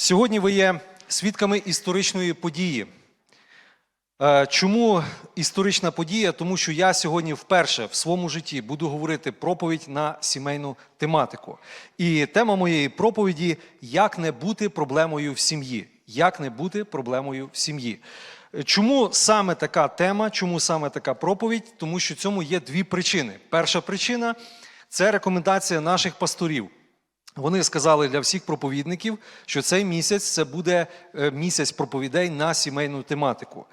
Сьогодні ви є свідками історичної події. Е, Чому історична подія? Тому що я сьогодні вперше в своєму житті буду говорити проповідь на сімейну тематику. І тема моєї проповіді як не бути проблемою в сім'ї. Як не бути проблемою в сім'ї. Е, Чому саме така тема, чому саме така проповідь? Тому що цьому є дві причини. Перша причина це рекомендація наших пасторів. Вони сказали для всіх проповідників, що цей місяць це буде е, місяць проповідей на сімейну тематику.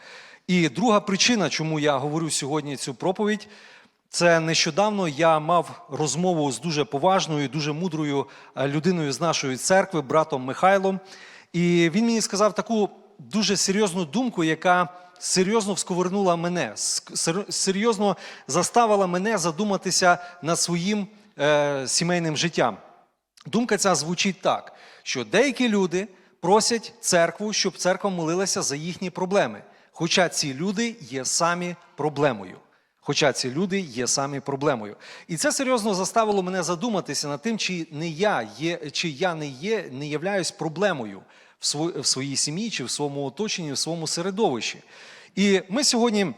І друга причина, чому я говорю сьогодні цю проповідь, це нещодавно я мав розмову з дуже поважною, дуже мудрою е, людиною з нашої церкви, братом Михайлом. І він мені сказав таку дуже серйозну думку, яка серйозно всковернула мене, серйозно заставила мене задуматися над своїм е, сімейним життям. Думка ця звучить так, що деякі люди просять церкву, щоб церква молилася за їхні проблеми. Хоча ці люди є самі проблемою. Хоча ці люди є самі проблемою. І це серйозно заставило мене задуматися над тим, чи не я є, чи я не є, не являюсь проблемою в сво- в своїй сім'ї, чи в своєму оточенні, в своєму середовищі. І ми сьогодні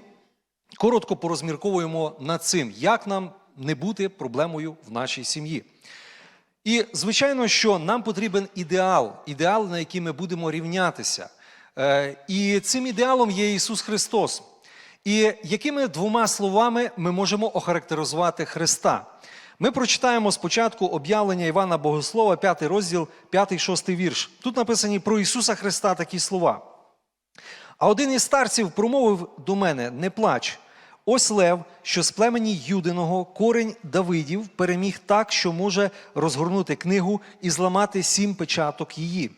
коротко порозмірковуємо над цим, як нам не бути проблемою в нашій сім'ї. І звичайно, що нам потрібен ідеал, ідеал, на який ми будемо рівнятися. Е, І цим ідеалом є Ісус Христос. І якими двома словами ми можемо охарактеризувати Христа? Ми прочитаємо спочатку об'явлення Івана Богослова, 5 розділ, 5-6 вірш. Тут написані про Ісуса Христа такі слова. А один із старців промовив до мене: не плач. Ось лев, що з племені Юдиного корень Давидів переміг так, що може розгорнути книгу і зламати сім печаток її.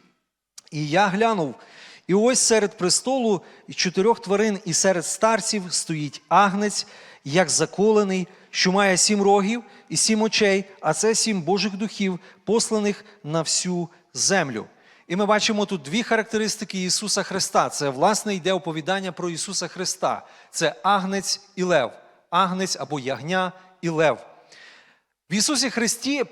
І я глянув, і ось серед престолу чотирьох тварин і серед старців стоїть агнець, як заколений, що має сім рогів і сім очей, а це сім Божих духів, посланих на всю землю. І ми бачимо тут дві характеристики Ісуса Христа. Це, власне, йде оповідання про Ісуса Христа. Це агнець і лев, агнець або ягня і лев. В Ісусі Христі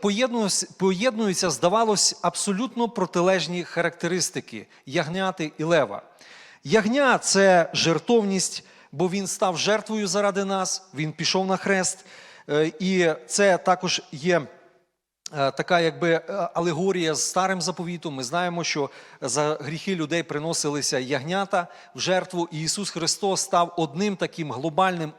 поєднуються, здавалось, абсолютно протилежні характеристики ягняти і лева. Ягня це жертовність, бо він став жертвою заради нас, він пішов на хрест. Е, І це також є така якби е, алегорія з старим заповітом. Ми знаємо, що за гріхи людей приносилися ягнята в жертву, і Ісус Христос став одним таким глобальним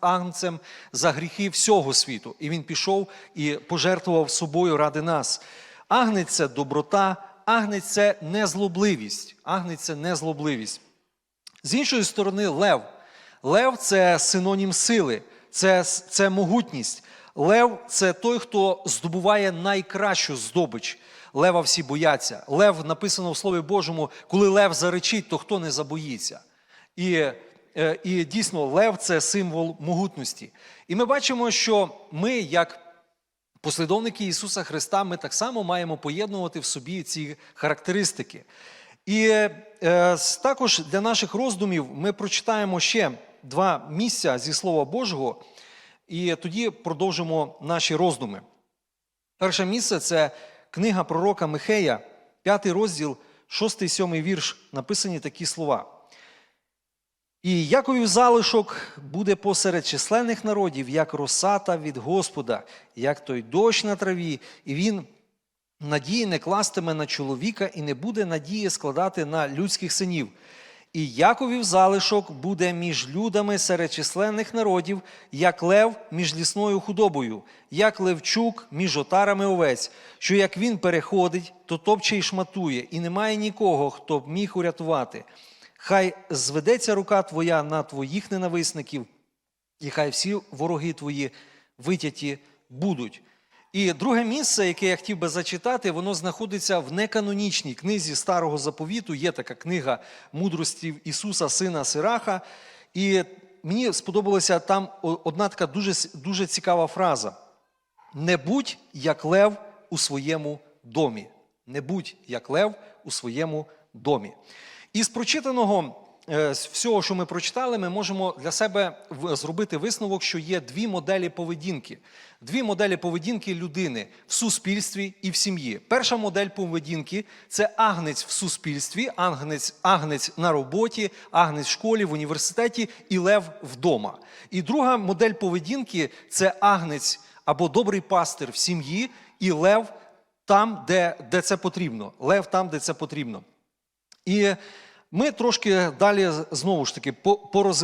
агнцем за гріхи всього світу. І Він пішов і пожертвував собою ради нас. Агнець це доброта, агнець це незлобливість. Агнець це незлобливість. З іншої сторони, лев. Лев це синонім сили, це, це могутність. Лев це той, хто здобуває найкращу здобич. Лева всі бояться. Лев написано в Слові Божому, коли лев заречить, то хто не забоїться. І, е, і дійсно, лев це символ могутності. І ми бачимо, що ми, як послідовники Ісуса Христа, ми так само маємо поєднувати в собі ці характеристики. І е, також для наших роздумів ми прочитаємо ще два місця зі Слова Божого, і тоді продовжимо наші роздуми. Перше місце це книга пророка Михея, п'ятий розділ, шостий, сьомий вірш, написані такі слова. І Яковів залишок буде посеред численних народів, як росата від Господа, як той дощ на траві, і він надії не кластиме на чоловіка і не буде надії складати на людських синів. І Яковів залишок буде між людами серед численних народів, як лев між лісною худобою, як левчук між отарами овець, що як він переходить, то топче й шматує, і немає нікого, хто б міг урятувати. Хай зведеться рука твоя на твоїх ненависників, і хай всі вороги твої витяті будуть. І друге місце, яке я хотів би зачитати, воно знаходиться в неканонічній книзі Старого Заповіту. Є така книга мудрості Ісуса, Сина Сираха. І мені сподобалася там одна така дуже, дуже цікава фраза: не будь як лев у своєму домі. Не будь як лев у своєму домі. Із прочитаного е, з всього, що ми прочитали, ми можемо для себе зробити висновок, що є дві моделі поведінки. Дві моделі поведінки людини в суспільстві і в сім'ї. Перша модель поведінки це агнець в суспільстві, агнець, агнець на роботі, агнець в школі, в університеті і лев вдома. І друга модель поведінки це агнець або добрий пастир в сім'ї і лев там, де, де це потрібно. Лев там, де це потрібно. І ми трошки далі знову ж таки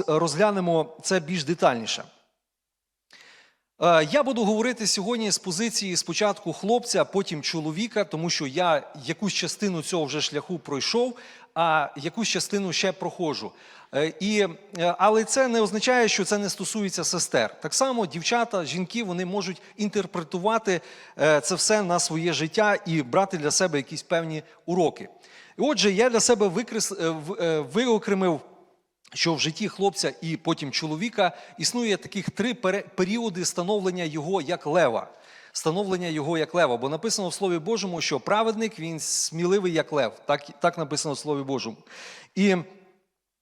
розглянемо це більш детальніше. Е, Я буду говорити сьогодні з позиції спочатку хлопця, потім чоловіка, тому що я якусь частину цього вже шляху пройшов, а якусь частину ще проходжу. Е, І, е, але це не означає, що це не стосується сестер. Так само дівчата, жінки вони можуть інтерпретувати це все на своє життя і брати для себе якісь певні уроки. І отже, я для себе викрес, виокремив що в житті хлопця і потім чоловіка існує таких три періоди становлення його як лева. Становлення його як лева. Бо написано в Слові Божому, що праведник він сміливий як лев. Так, так написано в Слові Божому. І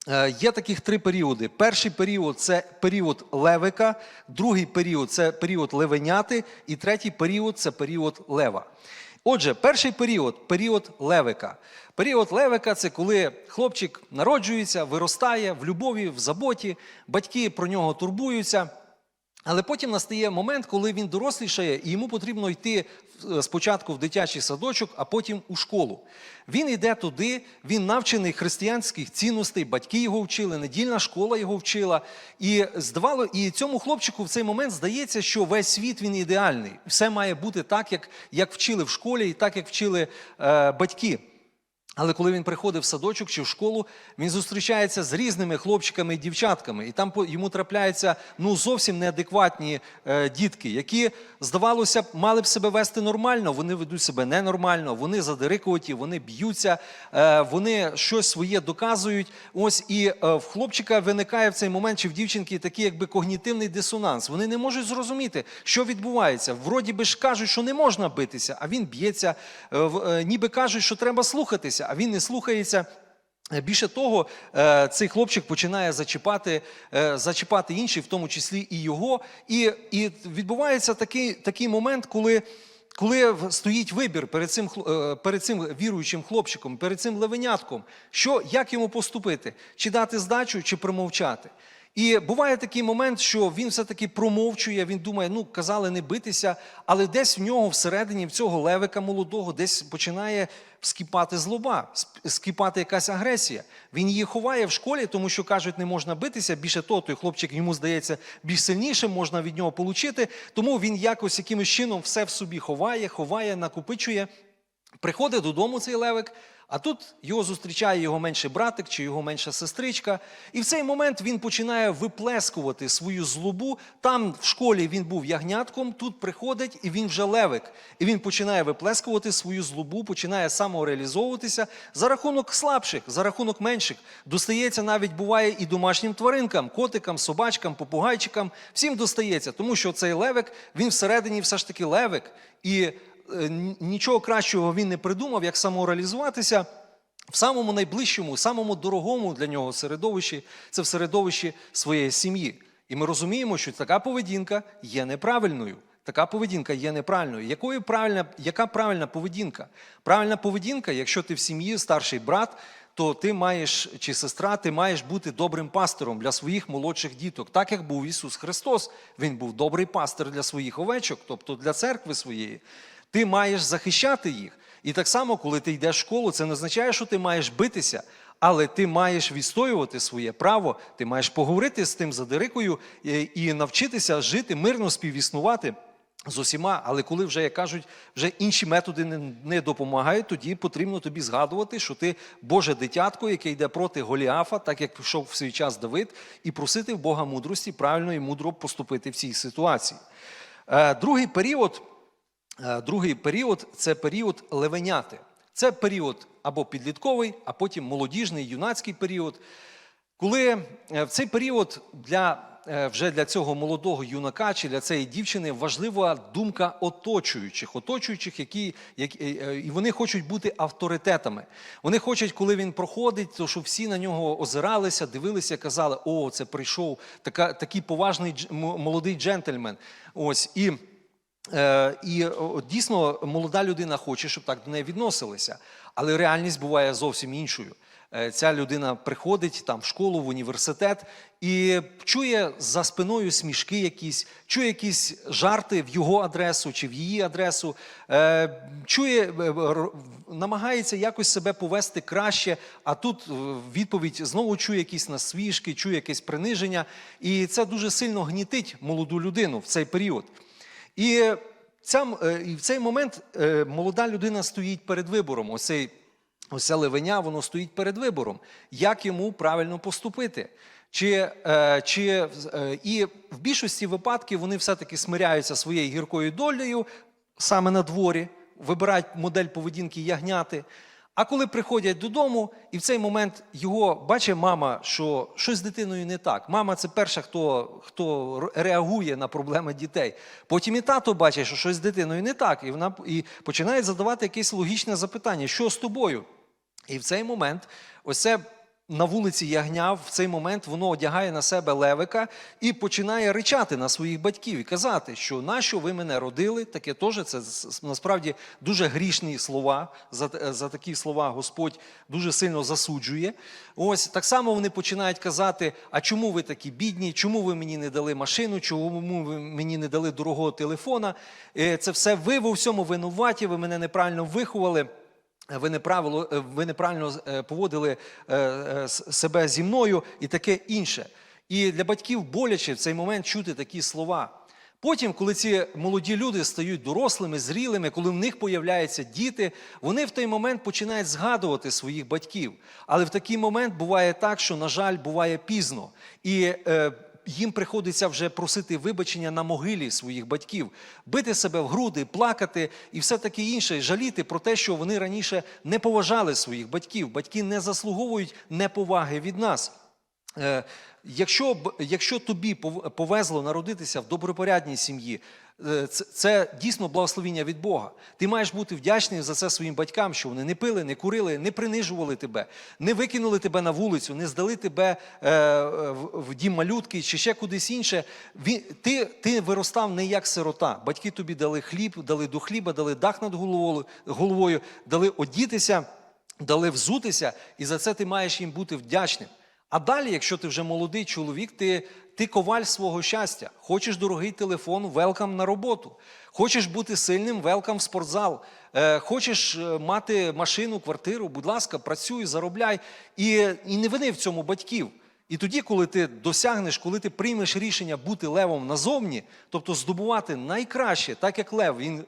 Е, Є таких три періоди. Перший період це період левика, другий період це період левеняти, і третій період це період лева. Отже, перший період період левика. Період левика це коли хлопчик народжується, виростає в любові, в заботі, батьки про нього турбуються. Але потім настає момент, коли він дорослішає, і йому потрібно йти е, спочатку в дитячий садочок, а потім у школу. Він йде туди, він навчений християнських цінностей, батьки його вчили, недільна школа його вчила. І здавало, і цьому хлопчику в цей момент здається, що весь світ він ідеальний. Все має бути так, як, як вчили в школі, і так, як вчили е, батьки. Але коли він приходить в садочок чи в школу, він зустрічається з різними хлопчиками і дівчатками, і там йому трапляються ну зовсім неадекватні е, дітки, які, здавалося б, мали б себе вести нормально. Вони ведуть себе ненормально, вони задирикуваті, вони б'ються, е, вони щось своє доказують. Ось і е, в хлопчика виникає в цей момент чи в дівчинки такий якби когнітивний дисонанс. Вони не можуть зрозуміти, що відбувається. Вроді би ж кажуть, що не можна битися, а він б'ється. Е, е, Ніби кажуть, що треба слухатися, а він не слухається. Е, Більше того, е, цей хлопчик починає зачіпати, е, зачіпати інші, в тому числі і його. І, і відбувається такий, такий момент, коли, коли стоїть вибір перед цим, перед цим віруючим хлопчиком, перед цим левенятком, що, як йому поступити, чи дати здачу, чи промовчати. І буває такий момент, що він все-таки промовчує, він думає, ну казали не битися, але десь в нього всередині, в цього левика молодого, десь починає вскіпати злоба, скіпати якась агресія. Він її ховає в школі, тому що кажуть, не можна битися. Більше того, той хлопчик йому здається більш сильнішим, можна від нього получити. Тому він якось якимось чином все в собі ховає, ховає, накопичує. Приходить додому цей левик, а тут його зустрічає його менший братик чи його менша сестричка. І в цей момент він починає виплескувати свою злобу. Там в школі він був ягнятком, тут приходить і він вже левик. І він починає виплескувати свою злобу, починає самореалізовуватися за рахунок слабших, за рахунок менших. Достається навіть буває і домашнім тваринкам, котикам, собачкам, попугайчикам. Всім достається, тому що цей левик він всередині все ж таки левик. І нічого кращого він не придумав, як самореалізуватися в самому найближчому, самому дорогому для нього середовищі це в середовищі своєї сім'ї. І ми розуміємо, що така поведінка є неправильною. Така поведінка є неправильною. Якою правильна, яка правильна поведінка? Правильна поведінка, якщо ти в сім'ї старший брат, то ти маєш чи сестра, ти маєш бути добрим пастором для своїх молодших діток, так як був Ісус Христос. Він був добрий пастир для своїх овечок, тобто для церкви своєї. Ти маєш захищати їх. І так само, коли ти йдеш в школу, це не означає, що ти маєш битися, але ти маєш відстоювати своє право, ти маєш поговорити з тим задирикою і, і навчитися жити мирно співіснувати. З усіма, але коли вже як кажуть, вже інші методи не, допомагають, тоді потрібно тобі згадувати, що ти Боже дитятко, яке йде проти Голіафа, так як пішов в свій час Давид, і просити в Бога мудрості правильно і мудро поступити в цій ситуації. Е, другий період, е, другий період це період левеняти. Це період або підлітковий, а потім молодіжний, юнацький період. Коли е, в цей період для е, вже для цього молодого юнака чи для цієї дівчини важлива думка оточуючих, оточуючих, які, які е, е, і вони хочуть бути авторитетами. Вони хочуть, коли він проходить, то щоб всі на нього озиралися, дивилися, казали: о, це прийшов така, такий поважний молодий джентльмен. Ось і. Е, і дійсно молода людина хоче, щоб так до неї відносилися. Але реальність буває зовсім іншою. Е, Ця людина приходить там в школу, в університет і чує за спиною смішки якісь, чує якісь жарти в його адресу чи в її адресу, е, чує, е, намагається якось себе повести краще, а тут е, відповідь знову чує якісь насвіжки, чує якесь приниження. І це дуже сильно гнітить молоду людину в цей період. І, ця, е, і в цей момент е, молода людина стоїть перед вибором. Оцей, оце ливеня, воно стоїть перед вибором. Як йому правильно поступити? Чи, е, чи, і в більшості випадків вони все-таки смиряються своєю гіркою долею саме на дворі, вибирають модель поведінки ягняти. А коли приходять додому, і в цей момент його бачить мама, що щось з дитиною не так. Мама це перша, хто, хто реагує на проблеми дітей. Потім і тато бачить, що щось з дитиною не так, і вона і починає задавати якесь логічне запитання: що з тобою? І в цей момент, ось це на вулиці ягня, в цей момент воно одягає на себе левика і починає ричати на своїх батьків і казати, що нащо ви мене родили, таке теж це насправді дуже грішні слова. За, за такі слова Господь дуже сильно засуджує. Ось так само вони починають казати: а чому ви такі бідні? Чому ви мені не дали машину? Чому ви мені не дали дорогого телефона? Е, Це все ви в усьому винуваті, ви мене неправильно виховали. Ви неправило, е, ви неправильно е, поводили е, себе зі мною і таке інше. І для батьків боляче в цей момент чути такі слова. Потім, коли ці молоді люди стають дорослими, зрілими, коли в них появляються діти, вони в той момент починають згадувати своїх батьків. Але в такий момент буває так, що, на жаль, буває пізно. І е, їм приходиться вже просити вибачення на могилі своїх батьків, бити себе в груди, плакати і все таке інше, жаліти про те, що вони раніше не поважали своїх батьків. Батьки не заслуговують неповаги від нас. Е, Якщо, якщо тобі повезло народитися в добропорядній сім'ї, е, це, це дійсно благословіння від Бога. Ти маєш бути вдячний за це своїм батькам, що вони не пили, не курили, не принижували тебе, не викинули тебе на вулицю, не здали тебе е, в, в дім малютки чи ще кудись інше. Ти, ти виростав не як сирота. Батьки тобі дали хліб, дали до хліба, дали дах над головою дали одітися, дали взутися, і за це ти маєш їм бути вдячним. А далі, якщо ти вже молодий чоловік, ти, ти коваль свого щастя. Хочеш дорогий телефон, велкам на роботу. Хочеш бути сильним, велкам в спортзал. Е, хочеш е, мати машину, квартиру, будь ласка, працюй, заробляй. І, і не вини в цьому батьків. І тоді, коли ти досягнеш, коли ти приймеш рішення бути левом назовні, тобто здобувати найкраще, так як лев, він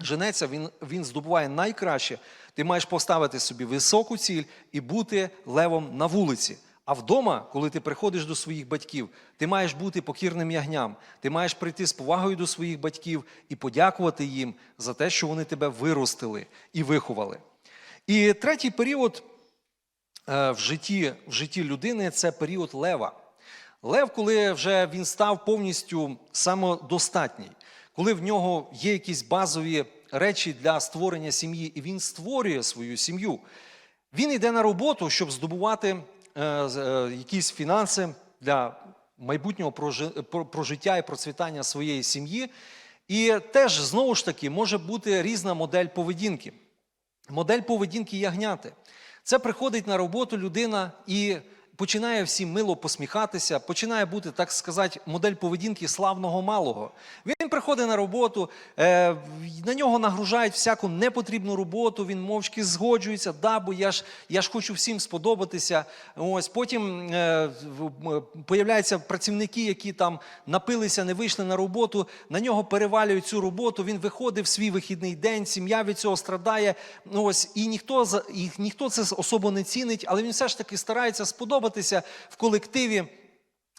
женеться, він, він здобуває найкраще. Ти маєш поставити собі високу ціль і бути левом на вулиці. А вдома, коли ти приходиш до своїх батьків, ти маєш бути покірним ягням. Ти маєш прийти з повагою до своїх батьків і подякувати їм за те, що вони тебе виростили і виховали. І третій період е, в житті, в житті людини це період лева. Лев, коли вже він став повністю самодостатній, коли в нього є якісь базові речі для створення сім'ї, і він створює свою сім'ю. Він йде на роботу, щоб здобувати якісь фінанси для майбутнього прожиття і процвітання своєї сім'ї. І теж знову ж таки може бути різна модель поведінки. Модель поведінки ягняти. Це приходить на роботу людина і починає всім мило посміхатися, починає бути, так сказати, модель поведінки славного малого. Він приходить на роботу, е, на нього нагружають всяку непотрібну роботу, він мовчки згоджується, да, бо я ж, я ж хочу всім сподобатися. Ось Потім е, появляються працівники, які там напилися, не вийшли на роботу, на нього перевалюють цю роботу, він виходить в свій вихідний день, сім'я від цього страдає. Ось, і ніхто, і ніхто це особо не цінить, але він все ж таки старається сподобатися в колективі.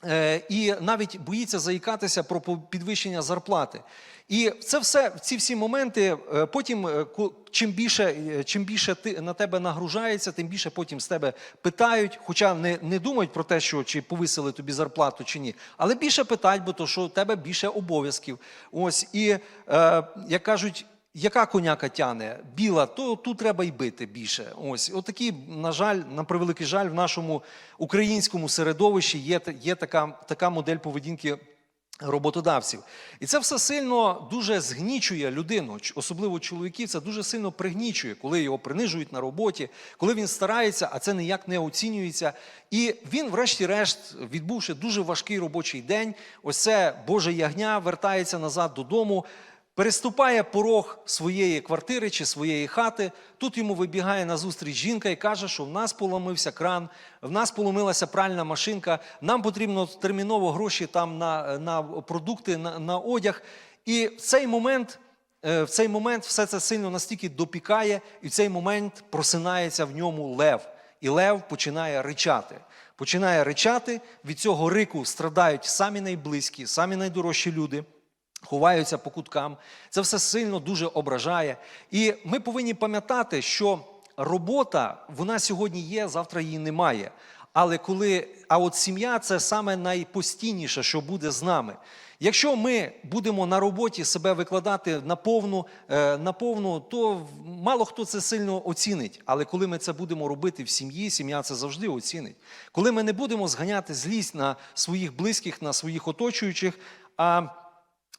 е, і навіть боїться заїкатися про підвищення зарплати. І це все, ці всі моменти, е, потім, е, чим більше, чим більше ти, на тебе нагружається, тим більше потім з тебе питають, хоча не, не думають про те, що чи повисили тобі зарплату чи ні, але більше питають, бо то, що у тебе більше обов'язків. Ось, і, е, як кажуть, яка коняка тяне? Біла, то тут треба й бити більше. Ось, отакі, на жаль, на превеликий жаль, в нашому українському середовищі є, є така, така модель поведінки роботодавців. І це все сильно дуже згнічує людину, особливо чоловіків, це дуже сильно пригнічує, коли його принижують на роботі, коли він старається, а це ніяк не оцінюється. І він, врешті-решт, відбувши дуже важкий робочий день, ось це Боже ягня вертається назад додому. Переступає порог своєї квартири чи своєї хати. Тут йому вибігає назустріч жінка і каже, що в нас поламився кран, в нас поломилася пральна машинка, нам потрібно терміново гроші там на, на продукти, на, на одяг. І в цей момент. е, В цей момент все це сильно настільки допікає, і в цей момент просинається в ньому лев. І лев починає ричати. Починає ричати, від цього рику страдають самі найблизькі, самі найдорожчі люди ховаються по куткам. Це все сильно дуже ображає. І ми повинні пам'ятати, що робота вона сьогодні є, завтра її немає. Але коли, а от сім'я це саме найпостійніше, що буде з нами. Якщо ми будемо на роботі себе викладати на повну, е, на повну, то мало хто це сильно оцінить. Але коли ми це будемо робити в сім'ї, сім'я це завжди оцінить. Коли ми не будемо зганяти злість на своїх близьких, на своїх оточуючих, а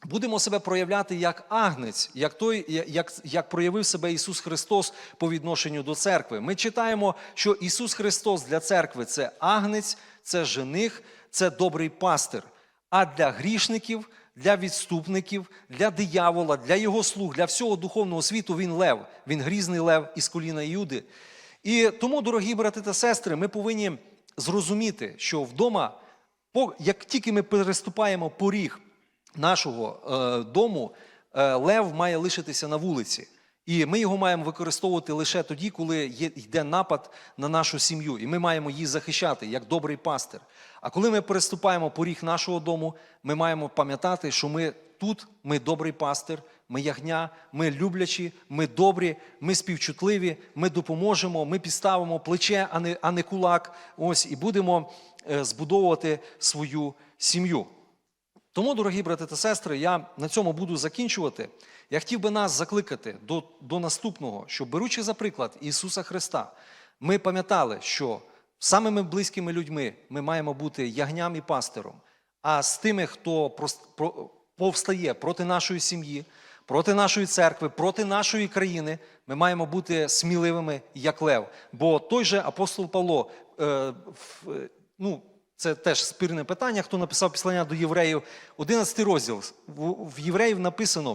Будемо себе проявляти як агнець, як той, як, як проявив себе Ісус Христос по відношенню до церкви. Ми читаємо, що Ісус Христос для церкви це агнець, це жених, це добрий пастир. А для грішників, для відступників, для диявола, для його слуг, для всього духовного світу він лев. Він грізний лев із коліна Юди. І тому, дорогі брати та сестри, ми повинні зрозуміти, що вдома, як тільки ми переступаємо поріг нашого е, дому, е, лев має лишитися на вулиці. І ми його маємо використовувати лише тоді, коли є, йде напад на нашу сім'ю, і ми маємо її захищати як добрий пастир. А коли ми переступаємо поріг нашого дому, ми маємо пам'ятати, що ми тут, ми добрий пастир, ми ягня, ми люблячі, ми добрі, ми співчутливі, ми допоможемо, ми підставимо плече, а не, а не кулак. Ось і будемо е, збудовувати свою сім'ю. Тому, дорогі брати та сестри, я на цьому буду закінчувати. Я хотів би нас закликати до, до наступного, що беручи за приклад Ісуса Христа, ми пам'ятали, що самими близькими людьми ми маємо бути ягням і пастиром, а з тими, хто повстає проти нашої сім'ї, проти нашої церкви, проти нашої країни, ми маємо бути сміливими, як лев. Бо той же апостол Павло, е, ну, це теж спірне питання, хто написав післання до євреїв. 11 розділ. В, євреїв написано,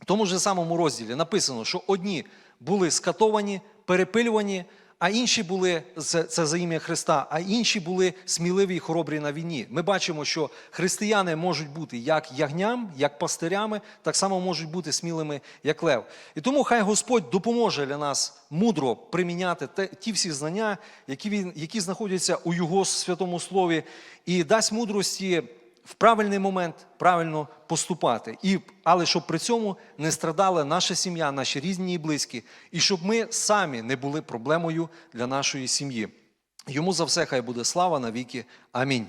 в тому ж самому розділі написано, що одні були скатовані, перепилювані, а інші були, це, за ім'я Христа, а інші були сміливі і хоробрі на війні. Ми бачимо, що християни можуть бути як ягням, як пастирями, так само можуть бути смілими, як лев. І тому хай Господь допоможе для нас мудро приміняти те, ті всі знання, які, він, які знаходяться у Його святому слові, і дасть мудрості в правильний момент правильно поступати. І, але щоб при цьому не страдала наша сім'я, наші різні і близькі, і щоб ми самі не були проблемою для нашої сім'ї. Йому за все хай буде слава навіки. Амінь.